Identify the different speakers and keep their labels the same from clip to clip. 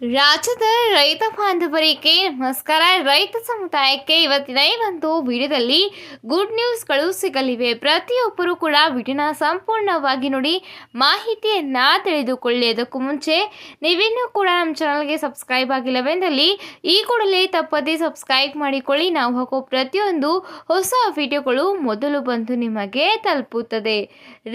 Speaker 1: ರಾಜ್ಯದ ರೈತ ಬಾಂಧವರಿಗೆ ನಮಸ್ಕಾರ. ರೈತ ಸಮುದಾಯಕ್ಕೆ ಇವತ್ತಿನ ಈ ಒಂದು ವಿಡಿಯೋದಲ್ಲಿ ಗುಡ್ ನ್ಯೂಸ್ಗಳು ಸಿಗಲಿವೆ. ಪ್ರತಿಯೊಬ್ಬರೂ ಕೂಡ ವಿಡಿಯೋನ ಸಂಪೂರ್ಣವಾಗಿ ನೋಡಿ ಮಾಹಿತಿಯನ್ನು ತಿಳಿದುಕೊಳ್ಳಿ ಅದಕ್ಕೂ ಮುಂಚೆ ನೀವಿನ್ನೂ ಕೂಡ ನಮ್ಮ ಚಾನಲ್ಗೆ ಸಬ್ಸ್ಕ್ರೈಬ್ ಆಗಿಲ್ಲವೆಂದಲ್ಲಿ ಈ ಕೂಡಲೇ ತಪ್ಪದೇ ಸಬ್ಸ್ಕ್ರೈಬ್ ಮಾಡಿಕೊಳ್ಳಿ. ನಾವು ಹಾಕೋ ಪ್ರತಿಯೊಂದು ಹೊಸ ವಿಡಿಯೋಗಳು ಮೊದಲು ಬಂದು ನಿಮಗೆ ತಲುಪುತ್ತದೆ.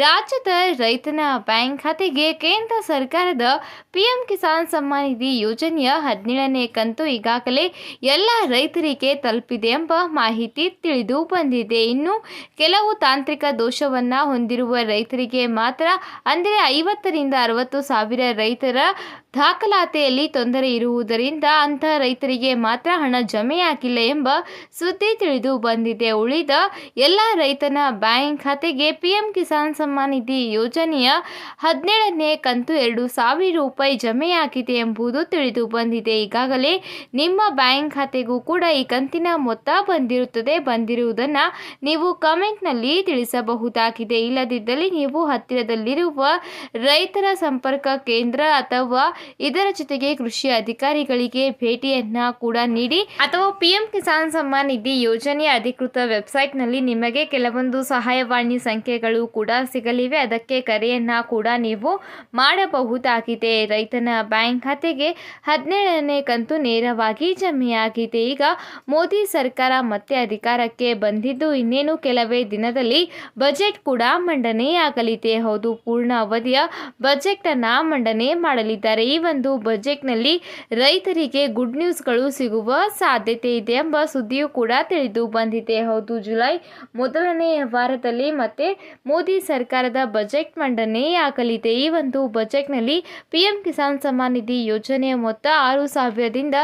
Speaker 1: ರಾಜ್ಯದ ರೈತನ ಬ್ಯಾಂಕ್ ಖಾತೆಗೆ ಕೇಂದ್ರ ಸರ್ಕಾರದ ಪಿ ಕಿಸಾನ್ ಸಮ್ಮಾನ್ ನಿಧಿ ಯೋಜನೆಯ ಹದಿನೇಳನೇ ಕಂತು ಈಗಾಗಲೇ ಎಲ್ಲ ರೈತರಿಗೆ ತಲುಪಿದೆ ಎಂಬ ಮಾಹಿತಿ ತಿಳಿದು ಬಂದಿದೆ. ಇನ್ನು ಕೆಲವು ತಾಂತ್ರಿಕ ದೋಷವನ್ನು ಹೊಂದಿರುವ ರೈತರಿಗೆ ಮಾತ್ರ ಅಂದರೆ ಐವತ್ತರಿಂದ ಅರವತ್ತು ಸಾವಿರ ರೈತರ ದಾಖಲಾತಿಯಲ್ಲಿ ತೊಂದರೆ ಇರುವುದರಿಂದ ಅಂಥ ರೈತರಿಗೆ ಮಾತ್ರ ಹಣ ಜಮೆಯಾಗಿಲ್ಲ ಎಂಬ ಸುದ್ದಿ ತಿಳಿದು ಬಂದಿದೆ. ಉಳಿದ ಎಲ್ಲ ರೈತನ ಬ್ಯಾಂಕ್ ಖಾತೆಗೆ ಪಿಎಂ ಕಿಸಾನ್ ಸಮ್ಮಾನ್ ನಿಧಿ ಯೋಜನೆಯ ಹದಿನೇಳನೇ ಕಂತು ಎರಡು ಸಾವಿರ ರೂಪಾಯಿ ಜಮೆಯಾಗಿದೆ ಎಂಬುದು ತಿಳಿದು ಬಂದಿದೆ. ಈಗಾಗಲೇ ನಿಮ್ಮ ಬ್ಯಾಂಕ್ ಖಾತೆಗೂ ಕೂಡ ಈ ಕಂತಿನ ಮೊತ್ತ ಬಂದಿರುತ್ತದೆ. ಬಂದಿರುವುದನ್ನು ನೀವು ಕಮೆಂಟ್ನಲ್ಲಿ ತಿಳಿಸಬಹುದಾಗಿದೆ. ಇಲ್ಲದಿದ್ದಲ್ಲಿ ನೀವು ಹತ್ತಿರದಲ್ಲಿರುವ ರೈತರ ಸಂಪರ್ಕ ಕೇಂದ್ರ ಅಥವಾ ಇದರ ಜೊತೆಗೆ ಕೃಷಿ ಅಧಿಕಾರಿಗಳಿಗೆ ಭೇಟಿಯನ್ನ ಕೂಡ ನೀಡಿ ಅಥವಾ ಪಿಎಂ ಕಿಸಾನ್ ಸಮ್ಮಾನ್ ನಿಧಿ ಯೋಜನೆಯ ಅಧಿಕೃತ ವೆಬ್ಸೈಟ್ನಲ್ಲಿ ನಿಮಗೆ ಕೆಲವೊಂದು ಸಹಾಯವಾಣಿ ಸಂಖ್ಯೆಗಳು ಕೂಡ ಸಿಗಲಿವೆ. ಅದಕ್ಕೆ ಕರೆಯನ್ನ ಕೂಡ ನೀವು ಮಾಡಬಹುದಾಗಿದೆ. ರೈತನ ಬ್ಯಾಂಕ್ ಖಾತೆಗೆ ಹದಿನೇಳನೇ ಕಂತು ನೇರವಾಗಿ ಜಮೆಯಾಗಿದೆ. ಈಗ ಮೋದಿ ಸರ್ಕಾರ ಮತ್ತೆ ಅಧಿಕಾರಕ್ಕೆ ಬಂದಿದ್ದು ಇನ್ನೇನು? ಕೆಲವೇ ದಿನದಲ್ಲಿ ಬಜೆಟ್ ಕೂಡ ಮಂಡನೆಯಾಗಲಿದೆ ಹೌದು, ಪೂರ್ಣ ಅವಧಿಯ ಬಜೆಟ್ ಅನ್ನ ಮಂಡನೆ ಮಾಡಲಿದ್ದಾರೆ. ಈ ಒಂದು ಬಜೆಟ್ನಲ್ಲಿ ರೈತರಿಗೆ ಗುಡ್ ನ್ಯೂಸ್ಗಳು ಸಿಗುವ ಸಾಧ್ಯತೆ ಇದೆ ಎಂಬ ಸುದ್ದಿಯೂ ಕೂಡ ತಿಳಿದು ಬಂದಿದೆ. ಹೌದು, ಜುಲೈ ಮೊದಲನೇ ವಾರದಲ್ಲಿ ಮತ್ತೆ ಮೋದಿ ಸರ್ಕಾರದ ಬಜೆಟ್ ಮಂಡನೆಯಾಗಲಿದೆ ಈ ಒಂದು ಬಜೆಟ್ನಲ್ಲಿ ಪಿಎಂ ಕಿಸಾನ್ ಸಮ್ಮಾನ್ ನಿಧಿ ಯೋಜನೆಯ ಮೊತ್ತ ಆರು ಸಾವಿರದಿಂದ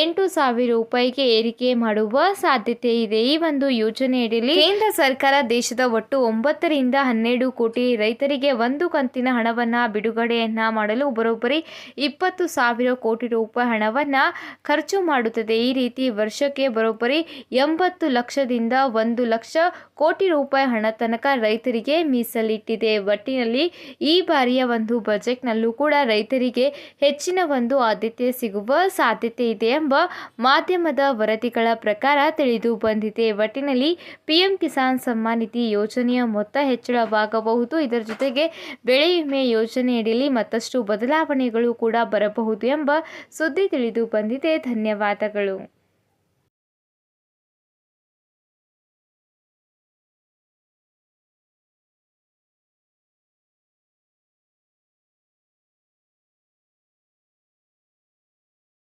Speaker 1: ಎಂಟು ಸಾವಿರ ರೂಪಾಯಿಗೆ ಏರಿಕೆ ಮಾಡುವ ಸಾಧ್ಯತೆ ಇದೆ. ಈ ಒಂದು ಯೋಜನೆಯಡಿಯಲ್ಲಿ ಕೇಂದ್ರ ಸರ್ಕಾರ ದೇಶದ ಒಟ್ಟು ಒಂಬತ್ತರಿಂದ ಹನ್ನೆರಡು ಕೋಟಿ ರೈತರಿಗೆ ಒಂದು ಕಂತಿನ ಹಣವನ್ನು ಬಿಡುಗಡೆಯನ್ನ ಮಾಡಲು ಬರೋಬ್ಬರಿ ಇಪ್ಪತ್ತು ಸಾವಿರ ಕೋಟಿ ರೂಪಾಯಿ ಹಣವನ್ನು ಖರ್ಚು ಮಾಡುತ್ತದೆ. ಈ ರೀತಿ ವರ್ಷಕ್ಕೆ ಬರೋಬ್ಬರಿ ಎಂಬತ್ತು ಲಕ್ಷದಿಂದ ಒಂದು ಲಕ್ಷ ಕೋಟಿ ರೂಪಾಯಿ ಹಣ ತನಕ ರೈತರಿಗೆ ಮೀಸಲಿಟ್ಟಿದೆ. ಒಟ್ಟಿನಲ್ಲಿ ಈ ಬಾರಿಯ ಒಂದು ಬಜೆಟ್ನಲ್ಲೂ ಕೂಡ ರೈತರಿಗೆ ಹೆಚ್ಚಿನ ಒಂದು ಆದ್ಯತೆ ಸಿಗುವ ಸಾಧ್ಯತೆ ಇದೆ ಎಂಬ ಮಾಧ್ಯಮದ ವರದಿಗಳ ಪ್ರಕಾರ ತಿಳಿದು ಬಂದಿದೆ. ಒಟ್ಟಿನಲ್ಲಿ ಪಿಎಂ ಕಿಸಾನ್ ಸಮ್ಮಾನ್ ನಿಧಿ ಯೋಜನೆಯ ಮೊತ್ತ ಹೆಚ್ಚಳವಾಗಬಹುದು. ಇದರ ಜೊತೆಗೆ ಬೆಳೆ ವಿಮೆ ಯೋಜನೆಯಡಿಯಲ್ಲಿ ಮತ್ತಷ್ಟು ಬದಲಾವಣೆಗಳು ಕೂಡ ಬರಬಹುದು ಎಂಬ ಸುದ್ದಿ ತಿಳಿದು ಬಂದಿದೆ. ಧನ್ಯವಾದಗಳು.